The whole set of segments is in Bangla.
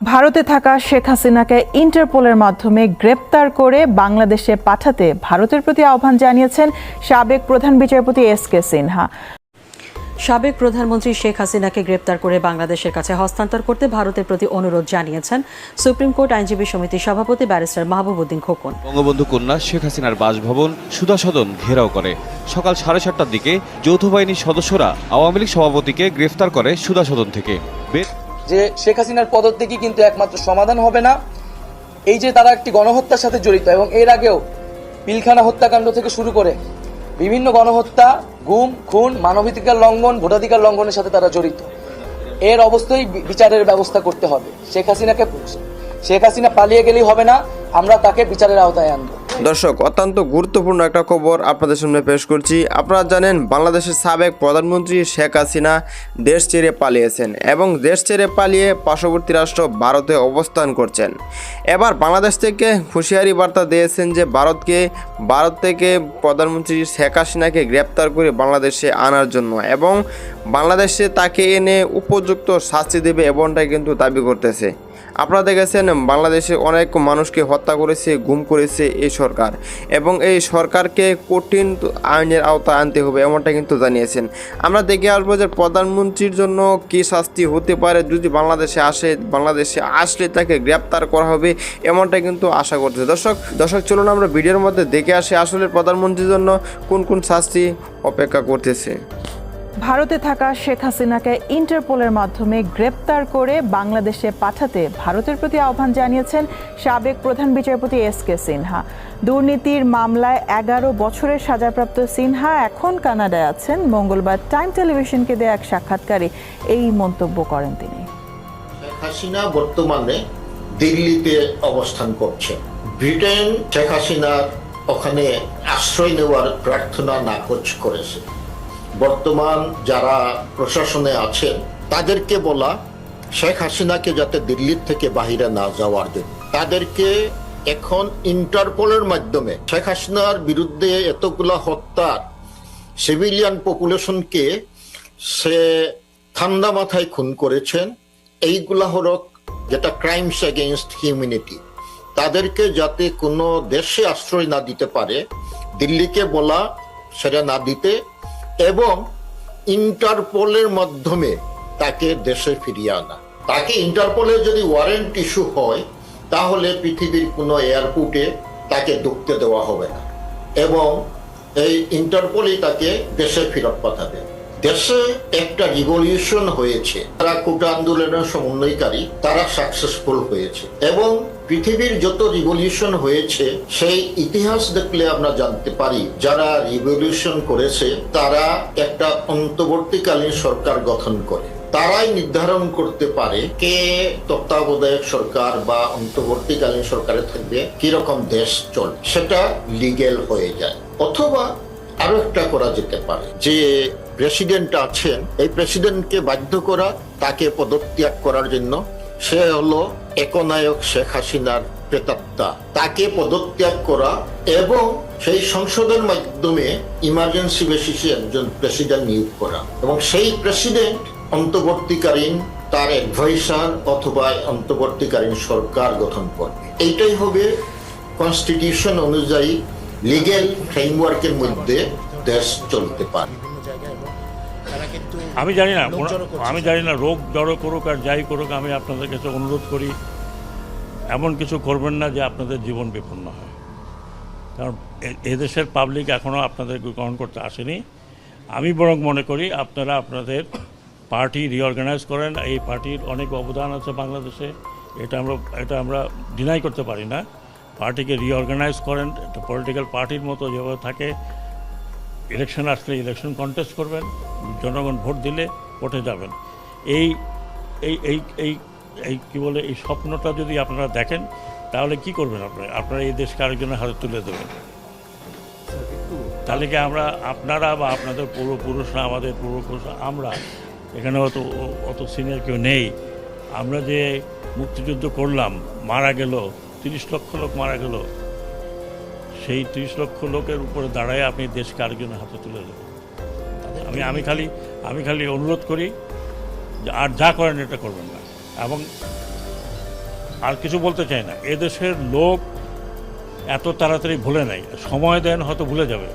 ভারতে থাকা শেখ হাসিনাকে ইন্টারপোলের মাধ্যমে গ্রেপ্তার করে বাংলাদেশে পাঠাতে ভারতের প্রতি আহ্বান জানিয়েছেন সাবেক প্রধান বিচারপতি এস কে সিনহা। সাবেক প্রধানমন্ত্রী শেখ হাসিনাকে গ্রেপ্তার করে বাংলাদেশের কাছে হস্তান্তর করতে ভারতের প্রতি অনুরোধ জানিয়েছেন সুপ্রিম কোর্ট আইনজীবী সমিতির সভাপতি ব্যারিস্টার মাহবুবুদ্দিন খোকন। বঙ্গবন্ধু কন্যা শেখ হাসিনার বাসভবন সুধা সদন ঘেরাও করে। সকাল সাড়ে সাতটার দিকে যৌথ বাহিনীর সদস্যরা আওয়ামী লীগ সভাপতিকে গ্রেফতার করে সুধা সদন থেকে। যে শেখ হাসিনার পদত্যাগই কিন্তু একমাত্র সমাধান হবে না। এই যে তারা একটি গণহত্যার সাথে জড়িত এবং এর আগেও পিলখানা হত্যাকাণ্ড থেকে শুরু করে বিভিন্ন গণহত্যা, গুম, খুন, মানবাধিকার লঙ্ঘন, ভোটাধিকার লঙ্ঘনের সাথে তারা জড়িত। এর অবস্থায় বিচারের ব্যবস্থা করতে হবে। শেখ হাসিনাকে শেখ হাসিনা পালিয়ে গেলেই হবে না, আমরা তাকে বিচারের আওতায় আনব। দর্শক, অত্যন্ত গুরুত্বপূর্ণ একটা খবর আপনাদের সামনে পেশ করছি। আপনারা জানেন, বাংলাদেশের সাবেক প্রধানমন্ত্রী শেখ হাসিনা দেশ ছেড়ে পালিয়েছেন এবং দেশ ছেড়ে পালিয়ে পার্শ্ববর্তী রাষ্ট্র ভারতে অবস্থান করছেন। এবার বাংলাদেশ থেকে হুঁশিয়ারি বার্তা দিয়েছেন যে, ভারতকে, ভারত থেকে প্রধানমন্ত্রী শেখ হাসিনাকে গ্রেপ্তার করে বাংলাদেশে আনার জন্য এবং বাংলাদেশে তাকে এনে উপযুক্ত শাস্তি দেবে এমনটাই কিন্তু দাবি করতেছে। আপনারা দেখেছেন, বাংলাদেশে অনেক মানুষকে হত্যা করেছে, গুম করেছে এই সরকার। এবং এই সরকারকে কঠিন আইনের আওতায় আনতে হবে এমনটা কিন্তু জানিয়েছেন। আমরা দেখে আসব যে প্রধানমন্ত্রীর জন্য কী শাস্তি হতে পারে যদি বাংলাদেশে আসে, বাংলাদেশে আসলে তাকে গ্রেপ্তার করা হবে এমনটা কিন্তু আশা করছে। দর্শক দর্শক, চলুন আমরা ভিডিওর মধ্যে দেখে আসি আসলে প্রধানমন্ত্রীর জন্য কোন কোন শাস্তি অপেক্ষা করতেছে। ভারতে থাকা শেখ হাসিনাকে ইন্টারপোলের মাধ্যমে গ্রেপ্তার করে বাংলাদেশে পাঠাতে ভারতের প্রতি আহ্বান জানিয়েছেন সাবেক প্রধান বিচারপতি এস কে সিনহা। দুর্নীতির মামলায় এগারো বছরের সাজাপ্রাপ্ত সিনহা এখন কানাডায় আছেন। মঙ্গলবার টাইম টেলিভিশনকে দেয়া এক সাক্ষাৎকারে এই মন্তব্য করেন তিনি। শেখ হাসিনা বর্তমানে দিল্লিতে অবস্থান করছে। ব্রিটেন শেখ হাসিনার ওখানে আশ্রয় নেওয়ার প্রার্থনা নাকচ করেছে। বর্তমান যারা প্রশাসনে আছেন, তাদেরকে বলা শেখ হাসিনাকে যাতে দিল্লির থেকে বাহিরে না যাওয়ার জন্য তাদেরকে এখন ইন্টারপোলের মাধ্যমে শেখ হাসিনার বিরুদ্ধে এতগুলা হত্যার সিভিলিয়ান পপুলেশনকে সে ঠান্ডা মাথায় খুন করেছেন। এইগুলা হলো যেটা ক্রাইমস এগেইনস্ট হিউম্যানিটি তাদেরকে যাতে কোনো দেশে আশ্রয় না দিতে পারে, দিল্লিকে বলা সেটা না দিতে এবং ইন্টারপোলের মাধ্যমে তাকে দেশে ফিরিয়ে আনা। তাকে ইন্টারপোলে যদি ওয়ারেন্ট ইস্যু হয়, তাহলে পৃথিবীর কোনো এয়ারপোর্টে তাকে ঢুকতে দেওয়া হবে না। এবং এই ইন্টারপোলই তাকে দেশে ফেরত পাঠাবে। দেশে একটা রিভলিউশন হয়েছে। তারা কোটা আন্দোলনের সমন্বয়কারী, তারা সাকসেসফুল হয়েছে। এবং পৃথিবীর যত রিভলিউশন হয়েছে, সেই ইতিহাস দেখলে আমরা জানতে পারি, যারা রিভলিউশন করেছে, তারা একটা অন্তর্বর্তীকালীন সরকার গঠন করে। তারাই নির্ধারণ করতে পারে কে তত্ত্বাবধায়ক সরকার বা অন্তর্বর্তীকালীন সরকারে থাকবে, কীরকম দেশ চল, সেটা লিগেল হয়ে যায়। অথবা আরও একটা করা যেতে পারে, যে প্রেসিডেন্ট আছেন, এই প্রেসিডেন্টকে বাধ্য করা, তাকে পদত্যাগ করার জন্য সে হলো একনায়ক শেখ হাসিনার প্রেতাত্মা। তাকে পদত্যাগ করা এবং সেই সংসদের মাধ্যমে ইমার্জেন্সি বেসিসে একজন প্রেসিডেন্ট নিয়োগ করা। এবং সেই প্রেসিডেন্ট অন্তর্বর্তীকালীন তার অ্যাডভাইসার অথবা অন্তর্বর্তীকালীন সরকার গঠন করবে। এইটাই হবে কনস্টিটিউশন অনুযায়ী লিগেল ফ্রেমওয়ার্কের মধ্যে দেশ চলতে পারে। আমি জানি না আমি জানি না রোগ জড়ো করুক আর যাই করুক আমি আপনাদের কাছে অনুরোধ করি এমন কিছু করবেন না যে আপনাদের জীবন বিপন্ন হয়। কারণ এদেশের পাবলিক এখনও আপনাদের গ্রহণ করতে আসেনি। আমি বরং মনে করি আপনারা আপনাদের পার্টি রিঅর্গানাইজ করেন। এই পার্টির অনেক অবদান আছে বাংলাদেশে। এটা আমরা এটা আমরা ডিনাই করতে পারি না। পার্টিকে রিঅর্গানাইজ করেন। একটা পলিটিক্যাল পার্টির মতো যেভাবে থাকে ইলেকশন আসলে ইলেকশন কন্টেস্ট করবেন, জনগণ ভোট দিলে ভোটে যাবেন। এই এই এই এই এই কী বলে, এই স্বপ্নটা যদি আপনারা দেখেন, তাহলে কি করবেন আপনারা আপনারা এই দেশকে আরেকজনের হাতে তুলে দেবেন। তাহলে কি আমরা আপনারা বা আপনাদের পূর্বপুরুষরা, আমাদের পূর্বপুরুষরা, আমরা এখানে অত অত সিনিয়র কেউ নেই। আমরা যে মুক্তিযুদ্ধ করলাম, মারা গেল, তিরিশ লক্ষ লোক মারা গেল সেই তিরিশ লক্ষ লোকের উপরে দাঁড়ায় আপনি দেশকে আরেকজনের হাতে তুলে দেবেন। আমি আমি খালি আমি খালি অনুরোধ করি যে আর যা করেন এটা করবেন না। এবং আর কিছু বলতে চাই না। এদেশের লোক এত তাড়াতাড়ি ভুলে নাই সময় দেন হয়তো ভুলে যাবে।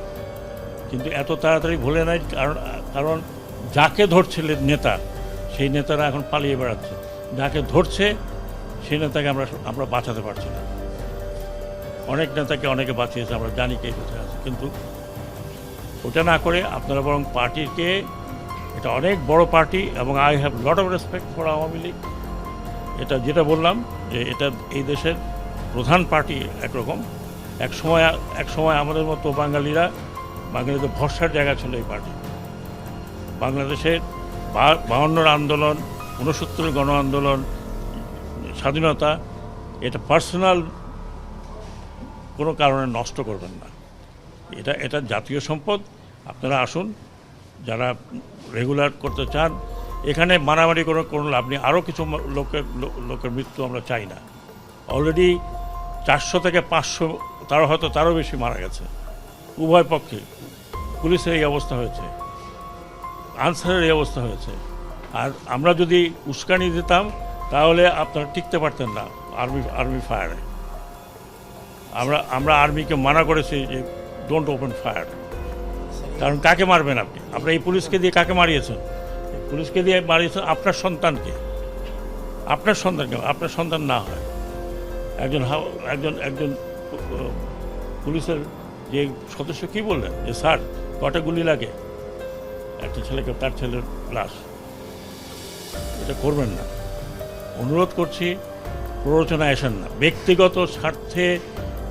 কিন্তু এত তাড়াতাড়ি ভুলে নাই কারণ কারণ যাকে ধরছে নেতা সেই নেতারা এখন পালিয়ে বেড়াচ্ছে। যাকে ধরছে সেই নেতাকে আমরা আমরা বাঁচাতে পারছি না। অনেক নেতাকে অনেকে বাঁচিয়েছে, আমরা জানি কে কোথায় আছে, কিন্তু ওটা না করে আপনারা বরং পার্টিকে, এটা অনেক বড় পার্টি এবং I have lot of respect for Awami League. এটা যেটা বললাম যে এটা এই দেশের প্রধান পার্টি একরকম। এক সময় এক সময় আমাদের মতো বাঙালিরা, বাঙালিদের ভরসার জায়গা ছিল এই পার্টি। বাংলাদেশের বাহান্নর আন্দোলন, ঊনসত্তরের গণ আন্দোলন, স্বাধীনতা, এটা পার্সোনাল কোনো কারণে নষ্ট করবেন না। এটা এটা জাতীয় সম্পদ। আপনারা আসুন, যারা রেগুলার করতে চান, এখানে মারামারি করে কোনো লাভ নেই। আরও কিছু লোকের লোকের মৃত্যু আমরা চাই না। অলরেডি চারশো থেকে পাঁচশো তারও হয়তো তারও বেশি মারা গেছে। উভয় পক্ষে। পুলিশের এই অবস্থা হয়েছে। আনসারের এই অবস্থা হয়েছে। আর আমরা যদি উস্কানি দিতাম, তাহলে আপনারা টিকতে পারতেন না আর্মি আর্মি ফায়ারে। আমরা আমরা আর্মিকে মানা করেছি যে ডোন্ট ওপেন ফায়ার কারণ কাকে মারবেন আপনি? আপনার এই পুলিশকে দিয়ে কাকে মারিয়েছেন? পুলিশকে দিয়ে মারিয়েছেন আপনার সন্তানকে। আপনার সন্তানকে, আপনার সন্তান না হয়। একজন একজন একজন পুলিশের যে সদস্য কি বললেন? যে, স্যার, কটা গুলি লাগে? একটা ছেলেকে, তার ছেলের লাশ। এটা করবেন না। অনুরোধ করছি প্ররোচনা আসেন না। ব্যক্তিগত স্বার্থে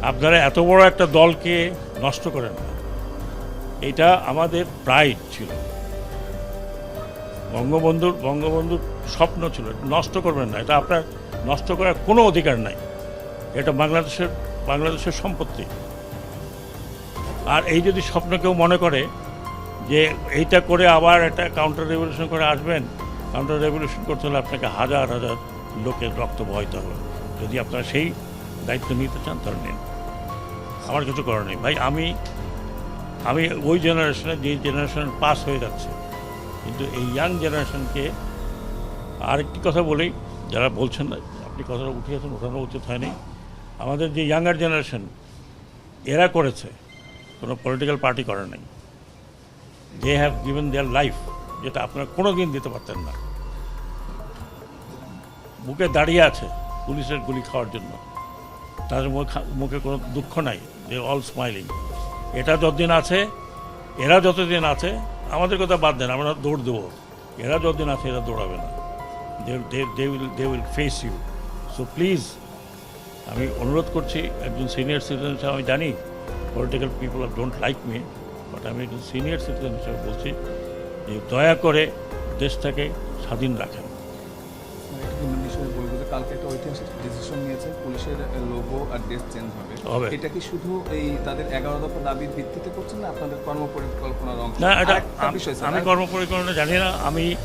আপনারা এত বড় একটা দলকে নষ্ট করেন না। এটা আমাদের প্রাইড ছিল। বঙ্গবন্ধুর বঙ্গবন্ধুর স্বপ্ন ছিল নষ্ট করবেন না, এটা আপনার নষ্ট করার কোনো অধিকার নাই। এটা বাংলাদেশের বাংলাদেশের সম্পত্তি। আর এই যদি স্বপ্ন কেউ মনে করে যে এইটা করে আবার একটা কাউন্টার রেভলিউশন করে আসবেন কাউন্টার রেভলিউশন করতে হলে আপনাকে হাজার হাজার লোকের রক্ত বহাইতে হবে। যদি আপনারা সেই দায়িত্ব নিতে চান, তাহলে নিন। আমার কিছু করার নেই। ভাই, আমি আমি ওই জেনারেশনে যে জেনারেশন পাস হয়ে যাচ্ছে, কিন্তু এই ইয়াং জেনারেশনকে আরেকটি কথা বলেই যারা বলছেন না, আপনি কথাটা উঠিয়েছেন ওঠানো উচিত হয়নি। আমাদের যে ইয়াঙ্গার জেনারেশন এরা করেছে, কোনো পলিটিক্যাল পার্টি করে নাই। They have given their life যেটা আপনারা কোনো দিন দিতে পারতেন না। বুকে দাঁড়িয়ে আছে পুলিশের গুলি খাওয়ার জন্য। তাদের মুখ- কোনো দুঃখ নাই দে অল স্মাইলিং এটা যতদিন আছে, এরা যতদিন আছে, আমাদের কথা বাদ দেন, আমরা দৌড় দেবো। এরা যতদিন আছে, এরা দৌড়াবে না। They will they will face you so please আমি অনুরোধ করছি, একজন সিনিয়র সিটিজেন হিসেবে আমি জানি political people are don't like me but আমি একজন সিনিয়র সিটিজেন হিসাবে বলছি যে দয়া করে দেশটাকে স্বাধীন রাখেন। কালকে একটা ঐতিহাসিক ডিসিশন নিয়েছে পুলিশের লোগো আর ড্রেস চেঞ্জ হবে। এটা কি শুধু এই তাদের এগারো দফা দাবির ভিত্তিতে করছেন না আপনাদের কর্মপরিকল্পনার অংশ? না এটা আম- কর্মপরিকল্পনা জানি না আমি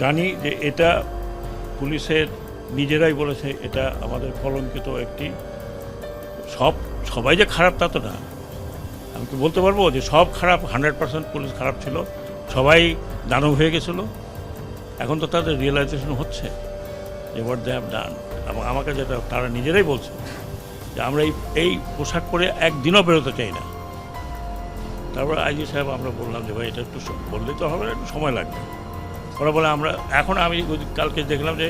জানি যে এটা পুলিশের নিজেরাই বলেছে এটা আমাদের কলঙ্কিত একটি সব সবাই যে খারাপ তা তো না। আমি তো বলতে পারব যে সব খারাপ হান্ড্রেড পার্সেন্ট পুলিশ খারাপ ছিল সবাই দানব হয়ে গেছিল। এখন তো তাদের রিয়েলাইজেশন হচ্ছে। যে হোয়াট দে হ্যাভ ডান এবং আমাকে যেটা তারা নিজেরাই বলছে, যে আমরা এই এই পোশাক পরে একদিনও বেরোতে চাই না। তারপর আইজি সাহেব আমরা বললাম যে ভাই, এটা একটু বললেই তো হবে একটু সময় লাগবে। ওরা বলে, আমরা, এখন আমি কালকে দেখলাম যে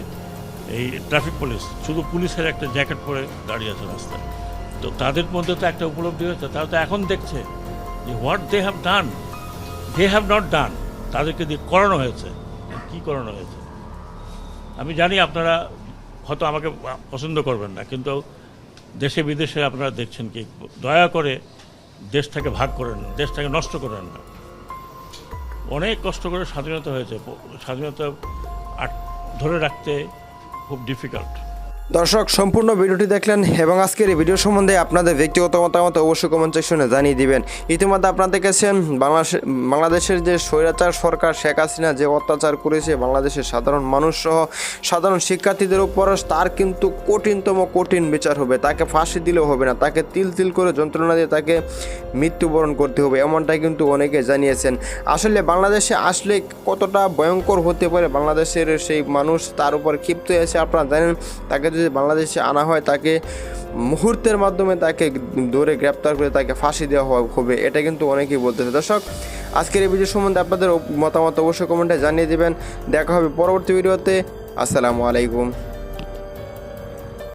এই ট্রাফিক পুলিশ শুধু পুলিশের একটা জ্যাকেট পরে দাঁড়িয়ে আছে রাস্তায়। তো তাদের মধ্যে তো একটা উপলব্ধি হয়েছে, তারা তো এখন দেখছে যে what they have done they have not done তাদেরকে দিয়ে করানো হয়েছে। কি করানো হয়েছে? আমি জানি আপনারা হয়তো আমাকে পছন্দ করবেন না, কিন্তু দেশে বিদেশে আপনারা দেখছেন কি, দয়া করে দেশটাকে ভাগ করেন দেশটাকে নষ্ট করেন না অনেক কষ্ট করে স্বাধীনতা হয়েছে, স্বাধীনতা ধরে রাখতে খুব ডিফিকাল্ট দর্শক, সম্পূর্ণ ভিডিওটি দেখলেন এবং আজকের এই ভিডিও সম্বন্ধে আপনাদের ব্যক্তিগত মতামত অবশ্যই কমেন্ট সেকশনে জানিয়ে দিবেন। ইতিমধ্যে আপনারা দেখেছেন বাংলাদেশ বাংলাদেশের যে স্বৈরাচার সরকার শেখ হাসিনা যে অত্যাচার করেছে, বাংলাদেশের সাধারণ মানুষ সহ সাধারণ শিক্ষার্থীদের উপর তার কিন্তু কঠিনতম কঠিন বিচার হবে। তাকে ফাঁসি দিলেও হবে না, তাকে তিল তিল করে যন্ত্রণা দিয়ে তাকে মৃত্যুবরণ করতে হবে, এমনটাই কিন্তু অনেকে জানিয়েছেন। আসলে বাংলাদেশে আসলে কতটা ভয়ঙ্কর হতে পারে, বাংলাদেশের সেই মানুষ তার উপর ক্ষিপ্ত হয়েছে আপনারা জানেন, তাকে যদি বাংলাদেশে আনা হয় তাকে মুহূর্তের মাধ্যমে তাকে দৌড়ে গ্রেপ্তার করে তাকে ফাঁসি দেওয়া হবে, এটা কিন্তু অনেকেই বলতেছে। দর্শক, আজকের এই ভিডিও সম্বন্ধে আপনাদের মতামত অবশ্যই কমেন্টে জানিয়ে দেবেন। দেখা হবে পরবর্তী ভিডিওতে আসসালামু আলাইকুম।